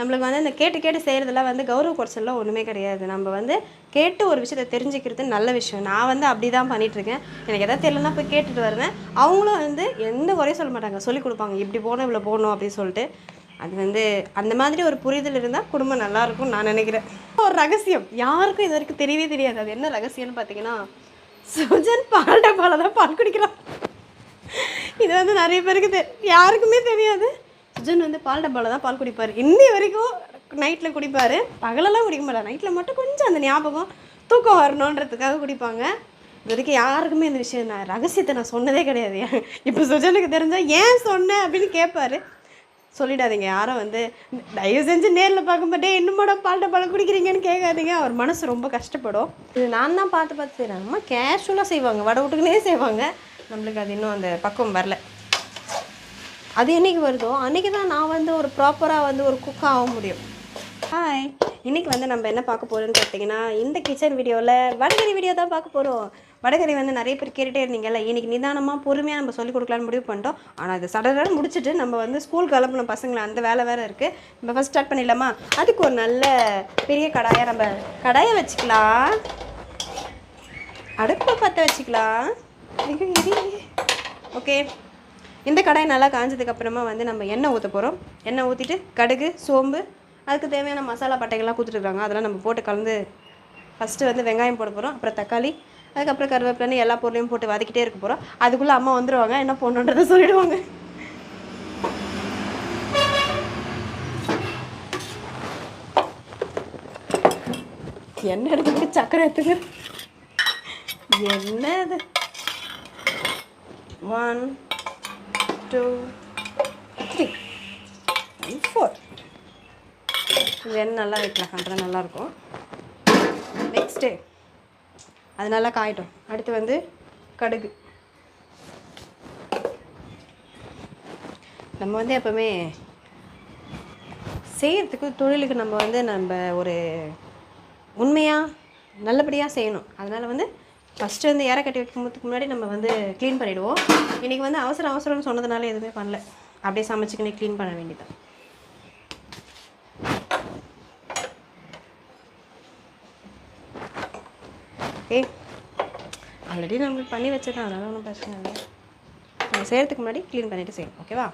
நம்மளுக்கு வந்து இந்த கேட்டு கேட்டு செய்கிறதுலாம் வந்து கௌரவ குறைச்சல்லாம் ஒன்றுமே கிடையாது. நம்ம வந்து கேட்டு ஒரு விஷயத்தை தெரிஞ்சுக்கிறது நல்ல விஷயம். நான் வந்து அப்படி தான் பண்ணிகிட்ருக்கேன் எனக்கு எதாவது தெரியலனா போய் கேட்டுட்டு வருவேன். அவங்களும் வந்து எந்த குறையும் சொல்ல மாட்டாங்க. சொல்லி கொடுப்பாங்க. இப்படி போகணும் இவ்வளோ போகணும் அப்படின்னு சொல்லிட்டு. அது வந்து அந்த மாதிரி ஒரு புரிதல் இருந்தால் குடும்பம் நல்லா இருக்கும்னு நான் நினைக்கிறேன். ஒரு ரகசியம். யாருக்கும் இது வரைக்கும் தெரியவே தெரியாது. அது என்ன ரகசியம்னு பார்த்தீங்கன்னா சுஜன் பால் டப்பால தான் பால் குடிக்கிறான். இது வந்து நிறைய பேருக்கு தெ யாருக்குமே தெரியாது. சுஜன் வந்து பால் டப்பாவில் தான் பால் குடிப்பார். இன்னி வரைக்கும் நைட்டில் குடிப்பார். பகலெல்லாம் குடிக்க மாட்டார். நைட்டில் மட்டும் கொஞ்சம் அந்த ஞாபகம் தூக்கம் வரணுன்றதுக்காக குடிப்பாங்க. இது வரைக்கும் யாருக்குமே இந்த விஷயம் நான் ரகசியத்தை நான் சொன்னதே கிடையாது. இப்போ சுஜனுக்கு தெரிஞ்சால் ஏன் சொன்னேன் அப்படின்னு கேட்பாரு சொல்லிடாதீங்க. யாரும் வந்து தயவு செஞ்சு நேரில் பார்க்கும்போதே இன்னும் பால் டப்பாவில் குடிக்கிறீங்கன்னு கேட்காதீங்க. அவர் மனசு ரொம்ப கஷ்டப்படும். இது நான் தான் பார்த்து பார்த்து செய்கிறேன் அம்மா கேஷுவலாக செய்வாங்க. வடை விட்டுக்குனே செய்வாங்க. நம்மளுக்கு அது இன்னும் அந்த பக்குவம் வரல. அது என்னைக்கு வருதோ அன்றைக்கி தான் நான் வந்து ஒரு ப்ராப்பராக வந்து ஒரு குக் ஆக முடியும். ஹாய் இன்றைக்கி வந்து நம்ம என்ன பார்க்க போகிறோம்னு பார்த்தீங்கன்னா இந்த கிச்சன் வீடியோவில் வடகறி வீடியோ தான் பார்க்க போகிறோம் வடகறி வந்து நிறைய பேர் கேட்டுகிட்டே இருந்தீங்கல்ல இன்றைக்கி நிதானமாக பொறுமையாக நம்ம சொல்லிக் கொடுக்கலான்னு முடிவு பண்ணிட்டோம். ஆனால் அது சடனாக முடிச்சுட்டு நம்ம வந்து ஸ்கூல் கிளம்பணும். பசங்களை அந்த வேலை வேறு இருக்குது நம்ம ஃபஸ்ட் ஸ்டார்ட் பண்ணிடலாமா? அதுக்கு ஒரு நல்ல பெரிய கடாயை நம்ம கடாயை வச்சுக்கலாம். அடுப்பை பற்ற வச்சுக்கலாம். ஓகே இந்த கடாய் நல்லா காஞ்சதுக்கு அப்புறமா வந்து நம்ம எண்ணெய் ஊற்ற போகிறோம் எண்ணெய் ஊற்றிட்டு கடுகு சோம்பு அதுக்கு தேவையான மசாலா பட்டைகள்லாம் கொடுத்துருக்காங்க அதெல்லாம் நம்ம போட்டு கலந்து ஃபஸ்ட்டு வந்து வெங்காயம் போட போகிறோம் அப்புறம் தக்காளி அதுக்கப்புறம் கருவேப்பிலன்னு எல்லா பொருளையும் போட்டு வதக்கிட்டே இருக்க போகிறோம் அதுக்குள்ளே அம்மா வந்துடுவாங்க என்ன போடணுன்றதை சொல்லிடுவாங்க. என்ன எடுத்துக்கிட்டு சக்கரை எடுத்துங்க. என்ன இது one two three and four இது என்ன நல்லா வைக்கலாம். பண்ணுறது நல்லாயிருக்கும். நெக்ஸ்ட்டு அது நல்லா காயட்டும். அடுத்து வந்து கடுகு. நம்ம வந்து எப்போவுமே செய்கிறதுக்கு தொழிலுக்கு நம்ம வந்து நம்ம ஒரு உண்மையாக நல்லபடியாக செய்யணும். அதனால் வந்து ஃபஸ்ட்டு வந்து ஏற கட்டி வைக்கும்போதுக்கு முன்னாடி நம்ம வந்து க்ளீன் பண்ணிவிடுவோம் இன்றைக்கி வந்து அவசரம் அவசரம்னு சொன்னதுனால எதுவுமே பண்ணல. அப்படியே சமைச்சிக்கினே க்ளீன் பண்ண வேண்டியதான் ஓகே ஆல்ரெடி நம்மளுக்கு பண்ணி வச்சிருக்கேன் அதனால் ஒன்றும் பிரச்சனை இல்லை. நம்ம செய்கிறதுக்கு முன்னாடி க்ளீன் பண்ணிவிட்டு செய்யணும். ஓகேவா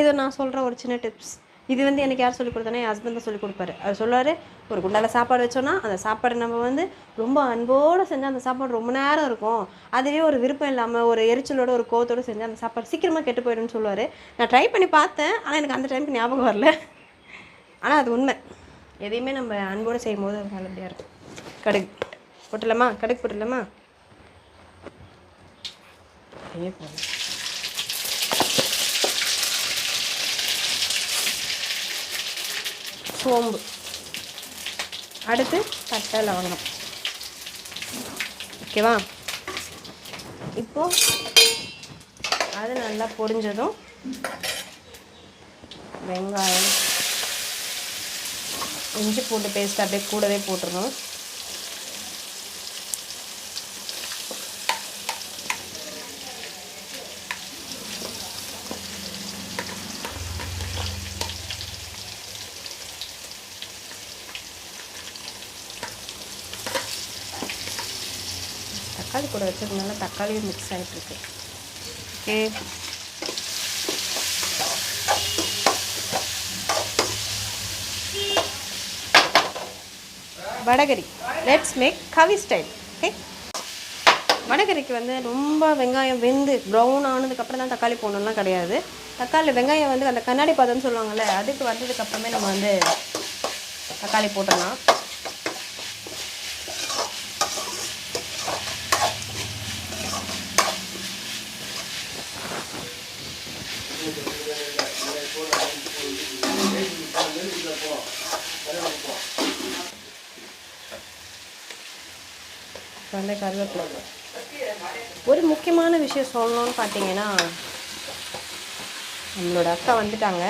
இது நான் சொல்கிற ஒரு சின்ன டிப்ஸ் இது வந்து எனக்கு யார் சொல்லிக் கொடுத்தோன்னா என் ஹஸ்பண்ட் தான் சொல்லிக் கொடுப்பாரு. அவர் சொல்லுவார் ஒரு குண்டால சாப்பாடு வச்சோன்னா அந்த சாப்பாடு நம்ம வந்து ரொம்ப அன்போடு செஞ்சால் அந்த சாப்பாடு ரொம்ப நேரம் இருக்கும். அதுவே ஒரு விருப்பம் இல்லாமல் ஒரு எரிச்சலோட ஒரு கோவத்தோடு செஞ்சால் அந்த சாப்பாடு சீக்கிரமாக கெட்டு போயிடும்னு சொல்லுவார். நான் ட்ரை பண்ணி பார்த்தேன் ஆனால் எனக்கு அந்த டைமுக்கு ஞாபகம் வரல. ஆனால் அது உண்மை. எதையுமே நம்ம அன்போடு செய்யும் போது அது நல்லபடியாக இருக்கும். கடுகு போட்டுடலாமா? கடுகு போட்டுடலாமா? போதும் சோம்பு. அடுத்து பட்டை லவங்கம். ஓகேவா? இப்போது அது நல்லா பொரிஞ்சதும் வெங்காயம் இஞ்சி பூண்டு பேஸ்ட் அப்படியே கூடவே போட்டுருணும் தக்காளி கூட வச்சதுனால தக்காளியும் மிக்ஸ் ஆகிட்டுருக்கு okay. Vada curry. Let's make Kavi style okay வடகரிக்கு வந்து ரொம்ப வெங்காயம் வெந்து ப்ரௌன் ஆனதுக்கப்புறம் தான் தக்காளி போடணும்லாம் கிடையாது. தக்காளி வெங்காயம் வந்து அந்த கண்ணாடி பதம்னு சொல்லுவாங்கள்ல அதுக்கு வந்ததுக்கப்புறமே நம்ம வந்து தக்காளி போட்டுடலாம். அந்த கருவேப்பிலை. ஒரு முக்கியமான விஷயம் சொல்லணும்னு பார்த்தீங்கன்னா நம்மளோட அக்கா வந்துட்டாங்க.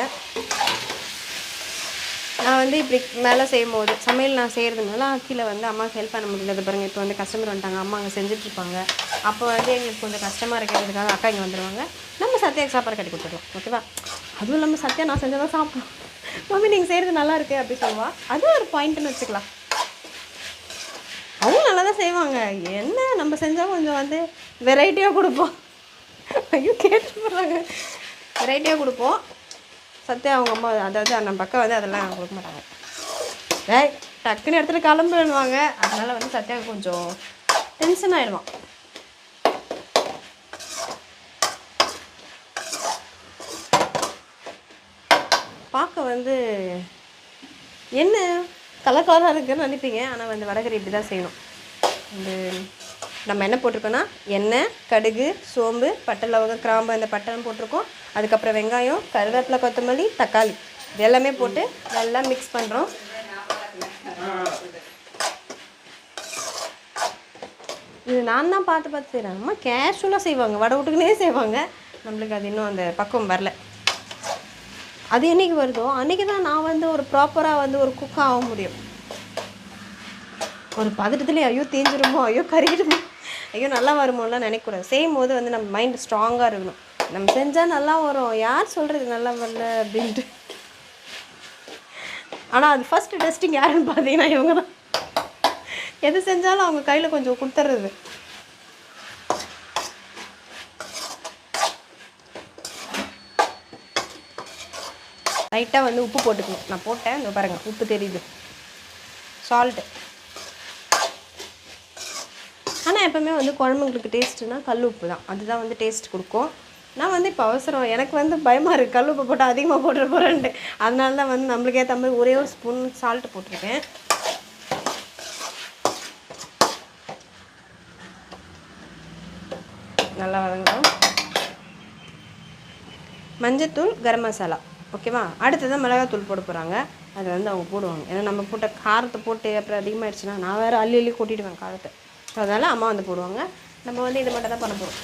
நான் வந்து இப்படி மேலே செய்யும் போது சமையல் நான் செய்கிறதுனால கீழே வந்து அம்மாவுக்கு ஹெல்ப் பண்ண முடியல. பாருங்கள் இப்போ வந்து கஸ்டமர் வந்துட்டாங்க. அம்மா அங்கே செஞ்சிட்ருப்பாங்க அப்போ வந்து எங்களுக்கு கொஞ்சம் கஷ்டமாக இருக்கிறதுக்காக அக்கா இங்கே வந்துடுவாங்க நம்ம சத்யாவுக்கு சாப்பாடு கட்டி கொடுத்துருவோம் ஓகேவா அதுவும் இல்லாமல் சத்யா நான் செஞ்சால் தான் சாப்பிடும். மம்மி நீங்கள் செய்கிறது நல்லா இருக்குது அப்படி சொல்லுவா. அதுவும் ஒரு பாயிண்ட்னு வச்சுக்கலாம். அவங்க நல்லா தான் செய்வாங்க. என்ன நம்ம செஞ்சால் கொஞ்சம் வந்து வெரைட்டியாக கொடுப்போம். ஐயோ கேட்டு போகிறாங்க வெரைட்டியாக கொடுப்போம். சத்தியம் அவங்க அம்மா அதாவது நம்ம பக்கம் வந்து அதெல்லாம் கொடுக்க மாட்டாங்க. வே டக்குன்னு இடத்துல கிளம்புவாங்க அதனால் வந்து சத்யா கொஞ்சம் டென்ஷன் ஆயிடுவான். பார்க்க வந்து என்ன? கலர் கலராக இருக்குன்னு நினைப்பீங்க. ஆனால் வந்து வடகறி இப்படி தான் செய்யணும். இந்த நம்ம என்ன போட்டிருக்கோன்னா எண்ணெய் கடுகு சோம்பு பட்டை லவங்கம் கிராம்பு அந்த பட்டம் போட்டிருக்கோம். அதுக்கப்புறம் வெங்காயம் கருவேப்பிலை கொத்தமல்லி தக்காளி. இது எல்லாமே போட்டு நல்லா மிக்ஸ் பண்ணுறோம் இது நான் தான் பார்த்து பார்த்து செய்கிறேன் அம்மா கேஷுவலாக செய்வாங்க. வடை விட்டுக்குனே செய்வாங்க. நம்மளுக்கு அது இன்னும் அந்த பக்குவம் வரல. அது என்னைக்கு வருதோ அன்றைக்கி தான் நான் வந்து ஒரு ப்ராப்பராக வந்து ஒரு குக் ஆக முடியும். ஒரு பதட்டத்துலேயே ஐயோ தேஞ்சிருமோ ஐயோ கறிடுமோ ஐயோ நல்லா வருமோலாம் நினைக்கக்கூடாது. செய்யும் போது வந்து நம்ம மைண்ட் ஸ்ட்ராங்காக இருக்கணும். நம்ம செஞ்சால் நல்லா வரும். யார் சொல்கிறது நல்லா வரல அப்படின்ட்டு. ஆனால் அது ஃபஸ்ட்டு டெஸ்டிங் யாருன்னு பார்த்தீங்கன்னா இவங்க தான் எது செஞ்சாலும் அவங்க கையில் கொஞ்சம் கொடுத்துட்றது லைட்டாக வந்து உப்பு போட்டுக்கணும். நான் போட்டேன். இந்த பாருங்கள் உப்பு தெரியுது. சால்ட்டு ஆனால் எப்போவுமே வந்து குழம்புங்களுக்கு டேஸ்ட்டுனா கல் உப்பு தான். அதுதான் வந்து டேஸ்ட் கொடுக்கும். நான் வந்து இப்போ அவசரம். எனக்கு வந்து பயமாக இருக்குது கல் உப்பு போட்டால் அதிகமாக போட்டுற போகிறேன்ட்டு அதனால தான் வந்து நம்மளுக்கு ஏற்ற மாதிரி ஒரே ஒரு ஸ்பூன் சால்ட் போட்டிருக்கேன். நல்லா வதங்கும் மஞ்சத்தூள் கரம் மசாலா. ஓகேவா? அடுத்ததான் மிளகாத்தூள் போட போகிறாங்க அதை வந்து அவங்க போடுவாங்க. ஏன்னா நம்ம போட்ட காரத்தை போட்டு அப்புறம் அதிகமாகிடுச்சுன்னா நான் வேறு அள்ளி அள்ளி கூட்டிடுவேன் காரத்தை. ஸோ அதனால் அம்மா வந்து போடுவாங்க. நம்ம வந்து இது மட்டும் தான் பண்ண போகிறோம்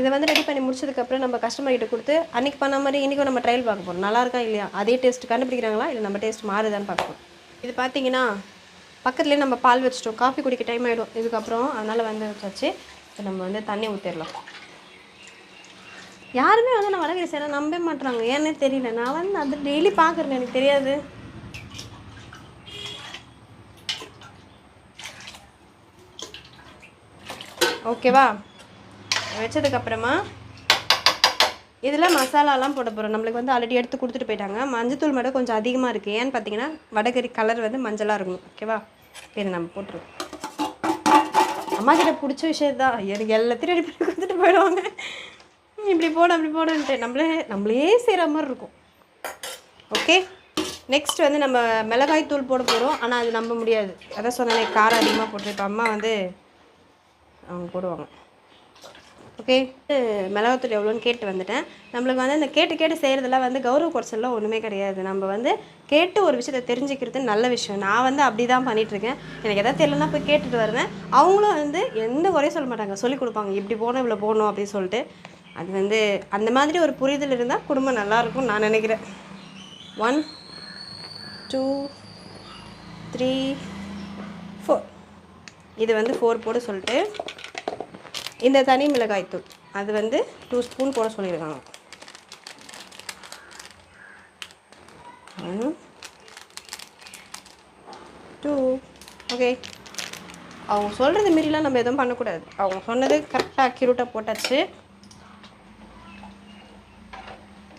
இதை வந்து ரெடி பண்ணி முடிச்சதுக்கப்புறம் நம்ம கஸ்டமர்கிட்ட கொடுத்து அன்றைக்கி பண்ண மாதிரி இன்றைக்கும் நம்ம ட்ரையல் பார்க்க போகிறோம் நல்லா இருக்கா இல்லையா? அதே டேஸ்ட் கண்டுபிடிக்கிறாங்களா இல்லை நம்ம டேஸ்ட் மாறுதான்னு பார்க்க இது பார்த்தீங்கன்னா பக்கத்துலேயே நம்ம பால் வச்சிட்டோம். காஃபி குடிக்க டைம் ஆகிடும் இதுக்கப்புறம் அதனால் வந்து வச்சாச்சு இப்போ நம்ம வந்து தண்ணி ஊற்றிடலாம் யாருமே வந்து நான் வடகரி செய்யணும் நம்பவே மாட்டுறாங்க ஏன்னே தெரியல. நான் வந்து அது டெய்லி பார்க்குறேன் எனக்கு தெரியாது. ஓகேவா வச்சதுக்கப்புறமா இதில் மசாலாலாம் போட போகிறோம் நம்மளுக்கு வந்து ஆல்ரெடி எடுத்து கொடுத்துட்டு போயிட்டாங்க. மஞ்சத்தூள் மட்டும் கொஞ்சம் அதிகமாக இருக்குது ஏன்னு பார்த்தீங்கன்னா வடகறி கலர் வந்து மஞ்சளாக இருக்கணும் ஓகேவா இதை நம்ம போட்டுருவோம். அம்மா கிட்ட பிடிச்ச விஷயம் தான் எனக்கு எல்லாத்தையும் ரெடி பண்ணி கொடுத்துட்டு போயிடுவாங்க. இப்படி போட அப்படி போடன்ட்டு நம்மளே நம்மளே செய்கிற மாதிரி இருக்கும். ஓகே நெக்ஸ்ட் வந்து நம்ம மிளகாய் தூள் போட போகிறோம் ஆனால் அது நம்ப முடியாது. அதான் சொன்னேன் காரம் அதிகமாக போட்டு இப்போ அம்மா வந்து அவங்க போடுவாங்க. ஓகே? மிளகாத்தூள் எவ்வளோன்னு கேட்டு வந்துட்டேன். நம்மளுக்கு வந்து இந்த கேட்டு கேட்டு செய்கிறதுலாம் வந்து கௌரவ குறைச்சல்லாம் ஒன்றுமே கிடையாது. நம்ம வந்து கேட்டு ஒரு விஷயத்தை தெரிஞ்சுக்கிறது நல்ல விஷயம். நான் வந்து அப்படி தான் பண்ணிகிட்ருக்கேன் எனக்கு எதாவது தெரியலனா போய் கேட்டுட்டு வருவேன். அவங்களும் வந்து எந்த குறையும் சொல்ல மாட்டாங்க. சொல்லி கொடுப்பாங்க. இப்படி போகணும் இவ்வளோ போகணும் அப்படின்னு சொல்லிட்டு. அது வந்து அந்த மாதிரி ஒரு புரிதல் இருந்தால் குடும்பம் நல்லாயிருக்கும் நான் நினைக்கிறேன். ஒன் டூ த்ரீ ஃபோர் இது வந்து ஃபோர் போட சொல்லிட்டு இந்த தனி மிளகாய் தூள் அது வந்து டூ ஸ்பூன் போட சொல்லியிருக்காங்க. ஒன் டூ ஓகே அவங்க சொல்கிறது மீறிலாம் நம்ம எதுவும் பண்ணக்கூடாது. அவங்க சொன்னது கரெக்டாக அக்யூரேட்டாக போட்டாச்சு.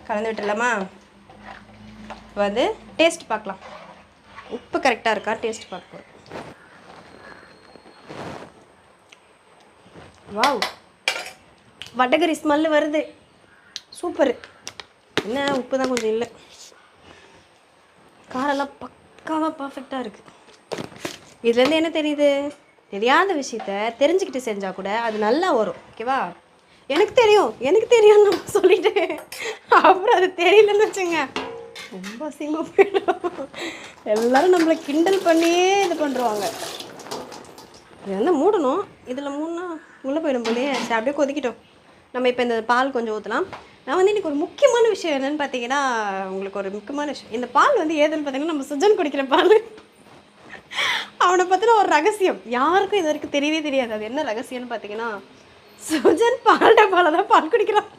கலந்து விட்டுலாமா வந்து டேஸ்ட் பார்க்கலாம். உப்பு கரெக்டாக இருக்கா? டேஸ்ட் பார்க்க போகிறோம் வாவ். வடகரி ஸ்மெல்லு வருது. சூப்பரு என்ன உப்பு தான் கொஞ்சம் இல்லை. காரெல்லாம் பக்காவாக பர்ஃபெக்டாக இருக்குது இதுலேருந்து என்ன தெரியுது? தெரியாத விஷயத்த தெரிஞ்சுக்கிட்டு செஞ்சால் கூட அது நல்லா வரும். ஓகேவா எனக்கு தெரியும். எனக்கு தெரியும்னு நான் அப்புறம் அது தெரியலன்னு வச்சுங்க. ரொம்ப அசிங்கமாக போயிடும். எல்லாரும் நம்மளை கிண்டல் பண்ணியே இது பண்ணுறாங்க இது வந்து மூடணும்? இதில் மூணுனா உள்ளே போயிடும் போலயே சரி அப்படியே கொதிக்கிட்டோம். நம்ம இப்போ இந்த பால் கொஞ்சம் ஊற்றலாம் நான் வந்து இன்றைக்கி ஒரு முக்கியமான விஷயம் என்னென்னு பார்த்தீங்கன்னா உங்களுக்கு ஒரு முக்கியமான விஷயம். இந்த பால் வந்து ஏதுன்னு பார்த்தீங்கன்னா நம்ம சுஜன் குடிக்கிற பால். அவனை பற்றின ஒரு ரகசியம். யாருக்கும் இது வரைக்கும் தெரியவே தெரியாது. அது என்ன ரகசியம்னு பார்த்தீங்கன்னா சுஜன் பால் டப்பால தான் பால் குடிக்கிறான்.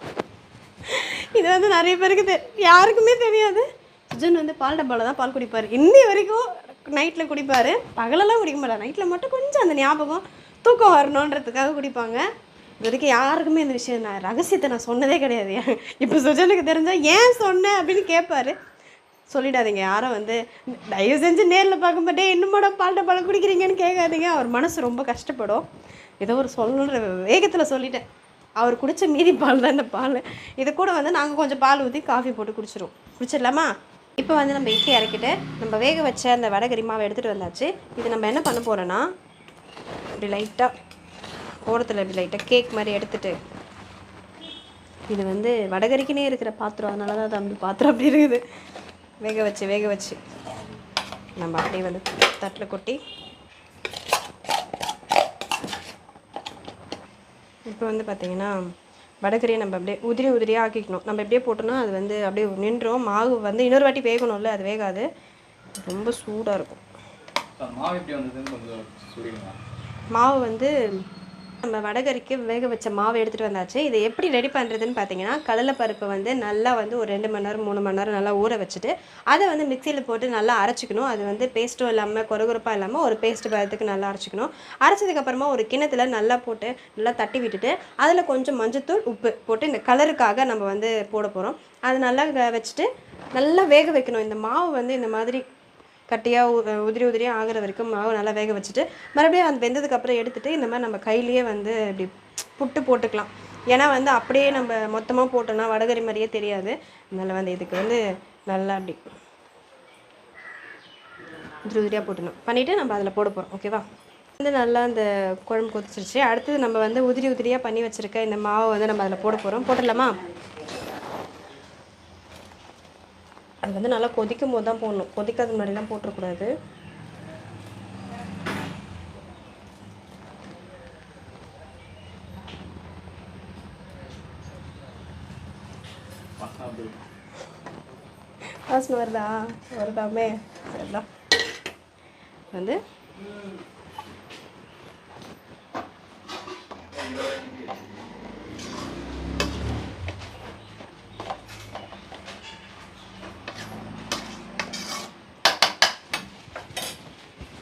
இது வந்து நிறைய பேருக்கு தெ யாருக்குமே தெரியாது. சுஜன் வந்து பால் டப்பால தான் பால் குடிப்பார். இன்னி வரைக்கும் நைட்டில் குடிப்பார். பகலெல்லாம் குடிக்க மாட்டார். நைட்டில் மட்டும் கொஞ்சம் அந்த ஞாபகம். தூக்கம் வரணுன்றதுக்காக குடிப்பாங்க. இது வரைக்கும் யாருக்குமே இந்த விஷயம் நான் ரகசியத்தை நான் சொன்னதே கிடையாது. இப்போ சுஜனுக்கு தெரிஞ்சால் ஏன் சொன்னேன் அப்படின்னு கேட்பாரு சொல்லிடாதீங்க. யாரும் வந்து தயவு செஞ்சு நேரில் பார்க்கும்போதே இன்னும் பால்ட்ட பழம் குடிக்கிறீங்கன்னு கேட்காதீங்க. அவர் மனசு ரொம்ப கஷ்டப்படும். ஏதோ ஒரு சொல்லணுன்ற வேகத்தில் சொல்லிட்டேன். அவர் குடித்த மீதி பால் தான் இந்த பால். இது கூட வந்து நாங்கள் கொஞ்சம் பால் ஊற்றி காஃபி போட்டு குடிச்சிரும் குடிச்சிடலாமா? இப்போ வந்து நம்ம இட்லி இறக்கிட்டு நம்ம வேக வச்ச அந்த வடகரி மாவை எடுத்துகிட்டு வந்தாச்சு. இது நம்ம என்ன பண்ண போகிறோன்னா இப்படி லைட்டாக ஓரத்தில் இப்படி லைட்டாக கேக் மாதிரி எடுத்துகிட்டு இது வந்து வடகரிக்குனே இருக்கிற பாத்திரம் அதனால தான் அது அந்த பாத்திரம் அப்படி இருக்குது. வேக வச்சு வேக வச்சு. நம்ம அப்படியே வந்து தட்டில் கொட்டி இப்போ வந்து பார்த்தீங்கன்னா வடகரியை நம்ம அப்படியே உதிரி உதிரியாக ஆக்கிக்கணும். நம்ம எப்படியே போட்டோம்னா அது வந்து அப்படியே நின்றோம். மாவு வந்து இன்னொரு வாட்டி வேகணும்ல அது வேகாது. ரொம்ப சூடாக இருக்கும். மாவு வந்து நம்ம வடகரிக்கு வேக வச்ச மாவு எடுத்துகிட்டு வந்தாச்சு. இதை எப்படி ரெடி பண்ணுறதுன்னு பார்த்தீங்கன்னா கடலைப்பருப்பை வந்து நல்லா வந்து ஒரு ரெண்டு மணி நேரம் மூணு மணி நேரம் நல்லா ஊற வச்சுட்டு அதை வந்து மிக்சியில் போட்டு நல்லா அரைச்சிக்கணும். அது வந்து பேஸ்ட்டும் இல்லாமல் கொரகொரப்பாக இல்லாமல் ஒரு பேஸ்ட் பதத்துக்கு நல்லா அரைச்சிக்கணும். அரைச்சதுக்கப்புறமா ஒரு கிணத்துல நல்லா போட்டு நல்லா தட்டி விட்டுட்டு அதில் கொஞ்சம் மஞ்சத்தூள் உப்பு போட்டு இந்த கலருக்காக நம்ம வந்து போட போகிறோம் அது நல்லா வச்சுட்டு நல்லா வேக வைக்கணும். இந்த மாவு வந்து இந்த மாதிரி கட்டியாக உதிரி உதிரியாக ஆகிற வரைக்கும் மாவு நல்லா வேக வச்சுட்டு மறுபடியும் அது வெந்ததுக்கப்புறம் எடுத்துகிட்டு இந்த மாதிரி நம்ம கையிலேயே வந்து இப்படி புட்டு போட்டுக்கலாம். ஏன்னா வந்து அப்படியே நம்ம மொத்தமாக போட்டோம்னா வடகரி மாதிரியே தெரியாது. அதனால் வந்து இதுக்கு வந்து நல்லா அப்படி உதிரி உதிரியாக போட்டுணும் பண்ணிவிட்டு நம்ம அதில் போட போகிறோம் ஓகேவா? வந்து நல்லா அந்த குழம்பு கொதிச்சிருச்சு. அடுத்தது நம்ம வந்து உதிரி உதிரியாக பண்ணி வச்சுருக்க இந்த மாவை வந்து நம்ம அதில் போட போகிறோம் போட்டுடலாமா? அது வந்து நல்லா கொதிக்கும் போது தான் போடணும். கொதிக்காத முன்னாடிலாம் போட்டுறக்கூடாது. வாசனை வருதா? வருதாமே? சரிதான் வந்து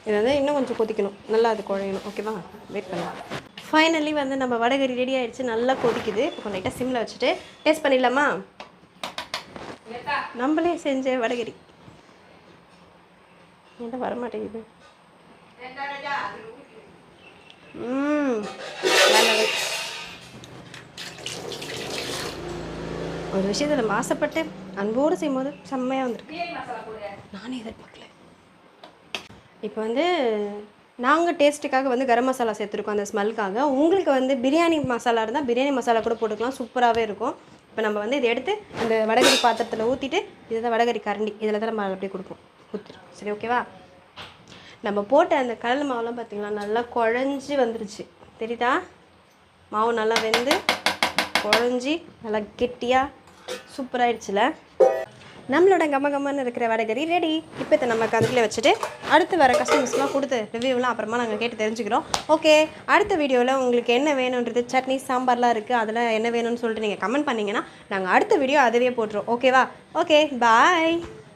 இது வந்து இன்னும் கொஞ்சம் கொதிக்கணும். நல்லா அது குழையணும். ஓகேவா வெயிட் பண்ணலாம். ஃபைனலி வந்து நம்ம வடகறி ரெடி ஆகிடுச்சு நல்லா கொதிக்குது. இப்போ கொஞ்சம் லைட்டாக சிம்மில் வச்சுட்டு டேஸ்ட் பண்ணிடலாமா? நம்மளே செஞ்ச வடகறி. என்ன வரமாட்டேங்குது? ம் நல்லது. ஒரு விஷயத்தை நம்ம ஆசைப்பட்டு அன்போடு செய்யும்போது செம்மையாக வந்திருக்கு. நானே எதிர்பார்க்கல. இப்போ வந்து நாங்கள் டேஸ்ட்டுக்காக வந்து கரம் மசாலா சேர்த்துருக்கோம் அந்த ஸ்மெல்க்காக உங்களுக்கு வந்து பிரியாணி மசாலா இருந்தால் பிரியாணி மசாலா கூட போட்டுக்கலாம் சூப்பராகவே இருக்கும். இப்போ நம்ம வந்து இதை எடுத்து அந்த வடகரி பாத்திரத்தில் ஊற்றிட்டு இதுதான் வடகரி கரண்டி. இதில் தான் நம்ம அப்படியே கொடுப்போம். ஊற்றிடும் சரி ஓகேவா நம்ம போட்ட அந்த கடல் மாவுலாம் பார்த்திங்களா நல்லா குழஞ்சி வந்துருச்சு. தெரியுதா? மாவு நல்லா வெந்து குழஞ்சி நல்லா கெட்டியாக சூப்பராகிடுச்சுல நம்மளோட கம்ம கம்மன்னு இருக்கிற வடகரி ரெடி இப்போ இதை நம்ம கதிரில் வச்சுட்டு அடுத்து வர கஸ்டமர்ஸ்லாம் கொடுத்து ரிவ்யூலாம் அப்புறமா நாங்கள் கேட்டு தெரிஞ்சுக்கிறோம். ஓகே அடுத்த வீடியோவில் உங்களுக்கு என்ன வேணுன்றது சட்னி சாம்பார்லாம் இருக்குது அதில் என்ன வேணும்னு சொல்லிட்டு நீங்கள் கமெண்ட் பண்ணிங்கன்னா நாங்கள் அடுத்த வீடியோ அதுவே போட்டுருவோம். ஓகேவா ஓகே பாய்